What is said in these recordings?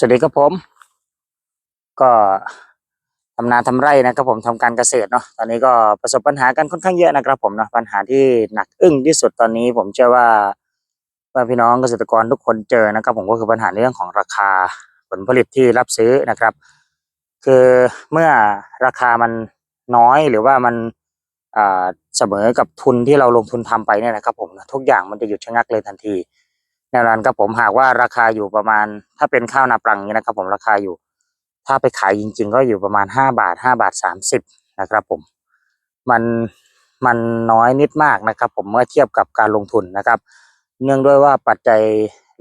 สวัสดีครับผม ก็ทำนาทำไร่นะครับผมทำการเกษตรเนาะตอนนี้ก็ประสบปัญหากันค่อนข้างเยอะนะครับผมเนาะปัญหาที่หนักอึ้งที่สุดตอนนี้ ผมเชื่อว่าว่าพี่น้องเกษตรกรทุกคนเจอนะครับ ผมก็คือปัญหาเรื่องของราคาผลผลิตที่รับซื้อนะครับ คือเมื่อราคามันน้อยหรือว่ามันอ่าเสมอกับทุนที่เราลงทุนทำไปเนี่ยนะครับผมทุกอย่างมันจะหยุดชะงักเลยทันที แนวนั้นครับผมหากว่าราคาอยู่ประมาณ ถ้าเป็นข้าวนาปรังนี้นะครับ ผมราคาอยู่ ถ้าไปขายจริง ๆ ก็อยู่ประมาณห้าบาทห้าบาทสามสิบนะครับ ผม มันมันน้อยนิดมากนะครับ ผมเมื่อเทียบกับการลงทุนนะครับ เนื่องด้วยว่าปัจจัย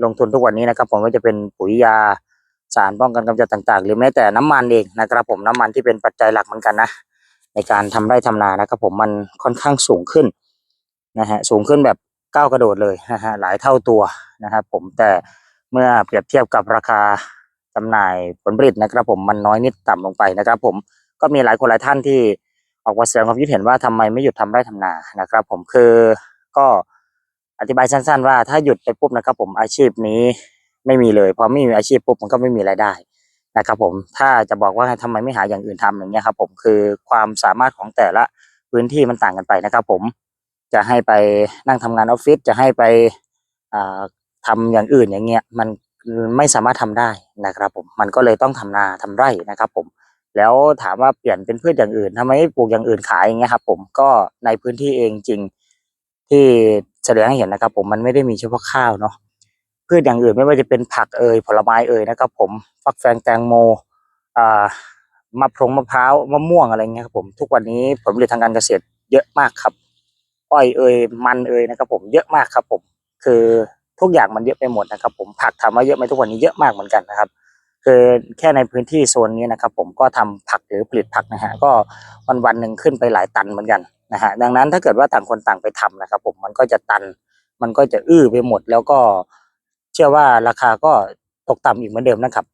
ลงทุนทุกวันนี้นะครับ ผมก็จะเป็นปุ๋ยยาสารป้องกันกำจัดต่าง ๆ หรือแม้แต่น้ำมันเองนะครับ ผมน้ำมันที่เป็นปัจจัยหลักเหมือนกันนะในการทำไร่ทำนานะครับ ผมมันค่อนข้างสูงขึ้นนะฮะสูงขึ้นแบบ ก้าวกระโดดเลยนะฮะหลายเท่าตัวนะครับผมแต่เมื่อเปรียบเทียบกับราคาจำหน่ายผลผลิตนะครับผมมันน้อยนิดต่ำลงไปนะครับผมก็มีหลายคนหลายท่านที่ออกมาแสดงความคิดเห็นว่าทำไมไม่หยุดทำไร่ทำนานะครับ ผมคือก็อธิบายสั้น ๆ ว่าถ้าหยุดไปปุ๊บนะครับ ผมอาชีพนี้ไม่มีเลยพอไม่มีอาชีพปุ๊บมันก็ไม่มีรายได้นะครับผมถ้าจะบอกว่าทำไมไม่หาอย่างอื่นทำอย่างเงี้ยครับผมคือความสามารถของแต่ละพื้นที่มันต่างกันไปนะครับผม จะให้ไปนั่งทำงานออฟฟิศจะให้ไปอ่าทำอย่างอื่นอย่างเงี้ยมันไม่สามารถทำได้นะครับผมมันก็เลยต้องทำนาทำไร่นะครับผมแล้วถามว่าเปลี่ยนเป็นพืชอย่างอื่นทำไมไมปลูกอย่างอื่นขายอย่างเงี้ยครับผมก็ในพื้นที่เองจริงที่แสดงให้เห็นนะครับ ผมมันไม่ได้มีเฉพาะข้าวเนาะพืชอย่างอื่นไม่ว่าจะเป็นผักเอ่ยผลไม้เอ่ยนะครับ ผมฟักแฟงแตงโมอ่ามะพร้งมะพร้าวมะม่วงอะไรเงี้ยครับผมทุกวันนี้ผลผลิตทางการเกษตรเยอะมากครับ อ้อยเอ่ยมันเอ่ยนะครับผมเยอะมากครับ ผมคือทุกอย่างมันเยอะไปหมดนะครับ ผมผักทำมาเยอะไหมทุกวันนี้เยอะมากเหมือนกันนะครับ คือแค่ในพื้นที่โซนนี้นะครับ ผมก็ทำผักหรือผลิตผักนะฮะก็วันวันหนึ่งขึ้นไปหลายตันเหมือนกันนะฮะดังนั้นถ้าเกิดว่าต่างคนต่างไปทำนะครับ ผมมันก็จะตัน มันก็จะอื้อไปหมด แล้วก็เชื่อว่าราคาก็ตกต่ำอีกเหมือนเดิมนะครับ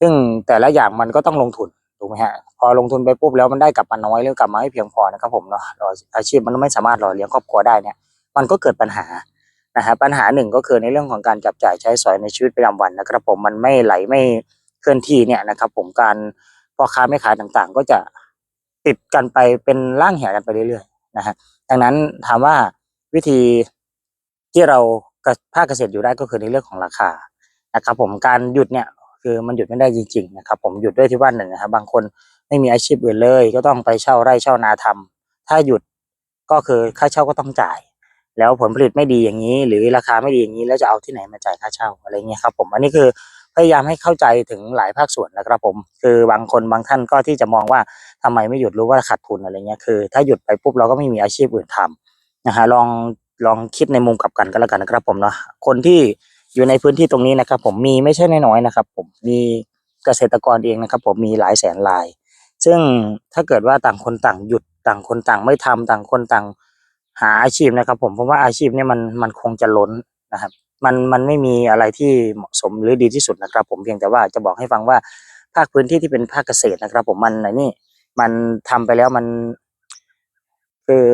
ซึ่งแต่ละอย่างมันก็ต้องลงทุน ถูกไหมฮะพอลงทุนไปปุ๊บแล้วมันได้กลับมาน้อยหรือกลับมาไม่เพียงพอนะครับผมเนาะอาชีพมันไม่สามารถหล่อเลี้ยงครอบครัวได้เนี่ย มันก็เกิดปัญหานะฮะปัญหาหนึ่งก็คือในเรื่องของการจับจ่ายใช้สอยในชีวิตประจำวันนะครับผมมันไม่ไหลไม่เคลื่อนที่เนี่ยนะครับ ผมการพ่อค้าแม่ขายต่างๆ ก็จะติดกันไปเป็นร่างแหกันไปเรื่อยๆนะฮะดังนั้นถามว่าวิธีที่เราภาคเกษตรอยู่ได้ก็คือในเรื่องของราคานะครับผมการหยุดเนี่ย คือมันหยุดไม่ได้จริงๆนะครับผมหยุดด้วยที่ว่าหนึ่งนะครับบางคนไม่มีอาชีพอื่นเลย ก็ต้องไปเช่าไร่เช่านาทำถ้าหยุดก็คือค่าเช่าก็ต้องจ่าย แล้วผลผลิตไม่ดีอย่างนี้ หรือราคาไม่ดีอย่างนี้แล้วจะเอาที่ไหนมาจ่ายค่าเช่าอะไรเงี้ยครับผมอันนี้คือพยายามให้เข้าใจถึงหลายภาคส่วนนะครับผม คือบางคนบางท่านก็ที่จะมองว่าทำไมไม่หยุดรู้ว่าขาดทุนอะไรเงี้ยคือ ถ้าหยุดไปปุ๊บเราก็ไม่มีอาชีพอื่นทำนะฮะลองลองคิดในมุมกลับกันก็แล้วกันนะครับผมเนาะคนที่ อยู่ในพื้นที่ตรงนี้นะครับ ผมมีไม่ใช่น้อยๆนะครับ ผมมีเกษตรกรเองนะครับ ผมมีหลายแสนราย ซึ่งถ้าเกิดว่าต่างคนต่างหยุดต่างคนต่างไม่ทำต่างคนต่างหาอาชีพนะครับ ผมเพราะว่าอาชีพเนี่ยมันมันคงจะล้นนะครับ มันมันไม่มีอะไรที่เหมาะสมหรือดีที่สุดนะครับ ผมเพียงแต่ว่าจะบอกให้ฟังว่าภาคพื้นที่ที่เป็นภาคเกษตรนะครับ ผมมันในนี่มันทำไปแล้วมันคือ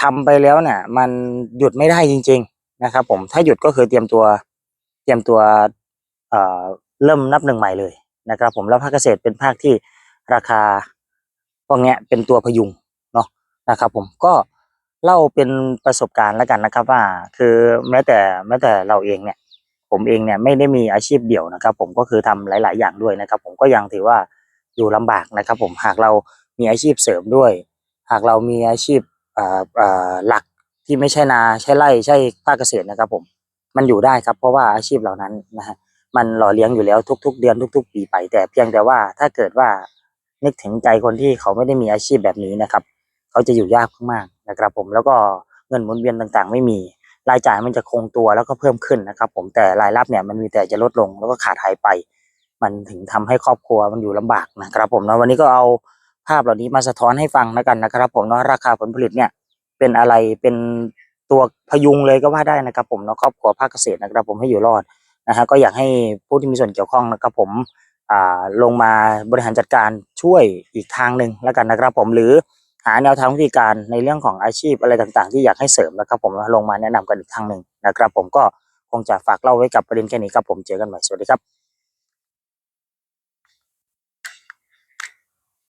ทำไปแล้วเนี่ยมันหยุดไม่ได้จริง ๆ นะครับ ผมถ้าหยุดก็คือเตรียมตัว เตรียมตัวเเริ่มนับหนึ่งใหม่เลยนะครับ ผมแล้วภาคเกษตรเป็นภาคที่ราคากเนี้ยเป็นตัวพยุงเนาะนะครับ ผมก็เล่าเป็นประสบการณ์แล้วกันนะครับ ว่าคือแม้แต่แม้แต่เราเองเนี่ย ผมเองเนี่ยไม่ได้มีอาชีพเดี่ยวนะครับ ผมก็คือทำหลาย ๆ อย่างด้วยนะครับ ผมก็ยังถือว่าอยู่ลำบากนะครับ ผมหากเรามีอาชีพเสริมด้วย หากเรามีอาชีพหลักที่ไม่ใช่นาใช่ไร่ใช่ภาคเกษตรนะครับ ผม มันอยู่ได้ครับเพราะว่าอาชีพเหล่านั้นนะฮะมันหล่อเลี้ยงอยู่แล้วทุก ๆ เดือนทุก ๆ ปีไป แต่เพียงแต่ว่าถ้าเกิดว่านึกถึงใจคนที่เขาไม่ได้มีอาชีพแบบนี้นะครับ เขาจะอยู่ยากมากนะครับ ผมแล้วก็เงินหมุนเวียนต่างๆ ไม่มีรายจ่ายมันจะคงตัวแล้วก็เพิ่มขึ้นนะครับ ผมแต่รายรับเนี่ยมันมีแต่จะลดลงแล้วก็ขาดหายไป มันถึงทำให้ครอบครัวมันอยู่ลำบากนะครับ ผมเนาะวันนี้ก็เอาภาพเหล่านี้มาสะท้อนให้ฟังแล้วกันนะครับ ผมเนาะราคาผลผลิตเนี่ยเป็นอะไรเป็น ตัวพยุงเลยก็ว่าได้นะครับ ผมเนาะครอบครัวภาคเกษตรนะครับ ผมให้อยู่รอดนะฮะก็อยากให้ผู้ที่มีส่วนเกี่ยวข้องนะครับ ผมลงมาบริหารจัดการช่วยอีกทางหนึ่งแล้วกันนะครับ ผมหรือหาแนวทางวิธีการในเรื่องของอาชีพอะไรต่างๆ ที่อยากให้เสริมนะครับ ผมลงมาแนะนำกันอีกทางหนึ่งนะครับ ผมก็คงจะฝากเล่าไว้กับประเด็นแค่นี้ครับผมเจอกันใหม่สวัสดีครับ